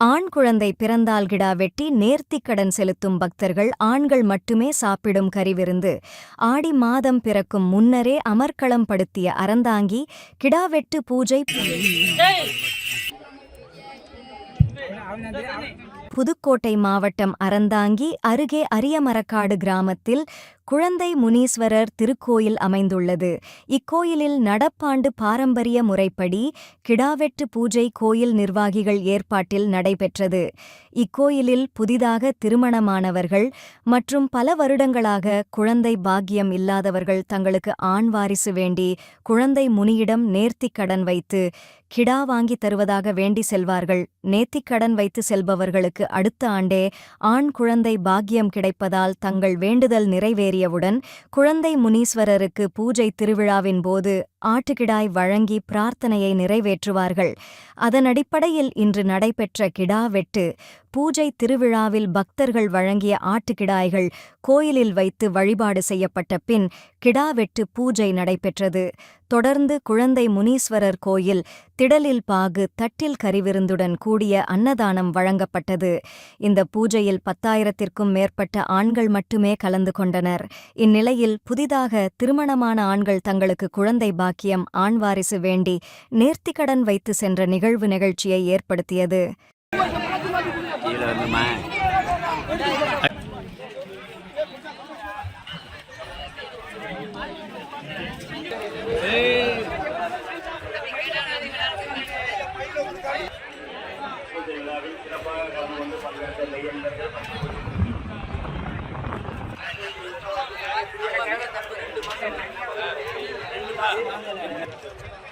ஆண் குழந்தை பிறந்தால் கிடா வெட்டி நேர்த்திக்கடன் செலுத்தும் பக்தர்கள் ஆண்கள் மட்டுமே சாப்பிடும் கறிவிருந்து ஆடி மாதம் பிறக்கும் முன்னரே அமர்க்களம் படுத்திய அறந்தாங்கி கிடாவெட்டு பூஜை புதுக்கோட்டை மாவட்டம் அறந்தாங்கி அருகே அரியமரக்காடு கிராமத்தில் குழந்தை முனீஸ்வரர் திருக்கோயில் அமைந்துள்ளது. இக்கோயிலில் நடப்பாண்டு பாரம்பரிய முறைப்படி கிடாவெட்டு பூஜை கோயில் நிர்வாகிகள் ஏற்பாட்டில் நடைபெற்றது. இக்கோயிலில் புதிதாக திருமணமானவர்கள் மற்றும் பல வருடங்களாக குழந்தை பாக்கியம் இல்லாதவர்கள் தங்களுக்கு ஆண் வாரிசு வேண்டி குழந்தை முனியிடம் நேர்த்திக் கடன் வைத்து கிடா வாங்கி தருவதாக வேண்டி செல்வார்கள். நேர்த்திக் கடன் வைத்து செல்பவர்களுக்கு அடுத்த ஆண்டே ஆண் குழந்தை பாக்கியம் கிடைப்பதால் தங்கள் வேண்டுதல் நிறைவேறி ஏறியவுடன் குழந்தை முனீஸ்வரருக்கு பூஜை திருவிழாவின் போது ஆட்டுக்கிடாய் வழங்கி பிரார்த்தனையை நிறைவேற்றுவார்கள். அதன் அடிப்படையில் இன்று நடைபெற்ற கிடா வெட்டு பூஜை திருவிழாவில் பக்தர்கள் வழங்கிய ஆட்டுக்கிடாய்கள் கோயிலில் வைத்து வழிபாடு செய்யப்பட்ட பின் கிடா வெட்டு பூஜை நடைபெற்றது. தொடர்ந்து குழந்தை முனீஸ்வரர் கோயில் திடலில் பாகு தட்டில் கறிவிருந்துடன் கூடிய அன்னதானம் வழங்கப்பட்டது. இந்த பூஜையில் பத்தாயிரத்திற்கும் மேற்பட்ட ஆண்கள் மட்டுமே கலந்து கொண்டனர். இந்நிலையில் புதிதாக திருமணமான ஆண்கள் தங்களுக்கு குழந்தை பாக்கி இலக்கியம் ஆண்வாரிசு வேண்டி நேர்த்திக்கடன் வைத்து சென்ற நிகழ்வு நிகழ்ச்சியை ஏற்படுத்தியது. சிறப்பாக கலந்து கொண்டு பங்கேற்ற மையங்கள் 何だっけ?